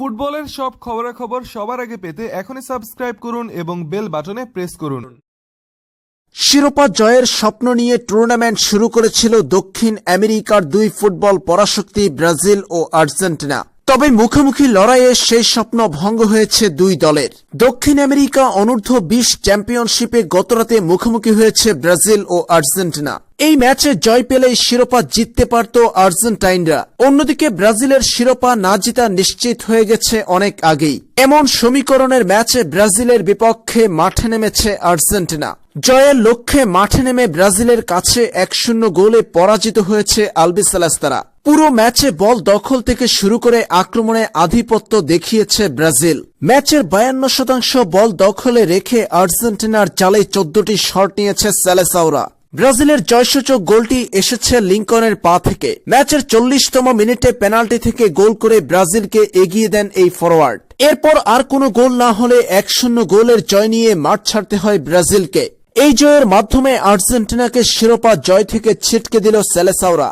ফুটবলের সব খবরাখবর সবার আগে পেতে এখনই সাবস্ক্রাইব করুন এবং বেল বাটনে প্রেস করুন। শিরোপা জয়ের স্বপ্ন নিয়ে টুর্নামেন্ট শুরু করেছিল দক্ষিণ আমেরিকার দুই ফুটবল পরাশক্তি ব্রাজিল ও আর্জেন্টিনা। তবে মুখোমুখি লড়াইয়ে সেই স্বপ্ন ভঙ্গ হয়েছে দুই দলের। দক্ষিণ আমেরিকা অনূর্ধ্ব বিশ চ্যাম্পিয়নশিপে গতরাতে মুখোমুখি হয়েছে ব্রাজিল ও আর্জেন্টিনা। এই ম্যাচে জয় পেলেই শিরোপা জিততে পারত আর্জেন্টাইনরা। অন্যদিকে ব্রাজিলের শিরোপা না জিতা নিশ্চিত হয়ে গেছে অনেক আগেই। এমন সমীকরণের ম্যাচে ব্রাজিলের বিপক্ষে মাঠে নেমেছে আর্জেন্টিনা। জয়ের লক্ষ্যে মাঠে নেমে ব্রাজিলের কাছে এক শূন্য গোলে পরাজিত হয়েছে আলবিসালাস্তারা। পুরো ম্যাচে বল দখল থেকে শুরু করে আক্রমণে আধিপত্য দেখিয়েছে ব্রাজিল। ম্যাচের বায়ান্ন শতাংশ বল দখলে রেখে আর্জেন্টিনার জালে চোদ্দটি শট নিয়েছে স্যালেসাওরা ব্রাজিলের জয়সূচক গোলটি এসেছে লিঙ্কনের পা থেকে। ম্যাচের চল্লিশতম মিনিটে পেনাল্টি থেকে গোল করে ব্রাজিলকে এগিয়ে দেন এই ফরওয়ার্ড এরপর আর কোনো গোল না হলে এক শূন্য গোলের জয় নিয়ে মাঠ ছাড়তে হয় ব্রাজিলকে। এই জয়ের মাধ্যমে আর্জেন্টিনাকে শিরোপা জয় থেকে ছিটকে দিল সেলেসাওরা।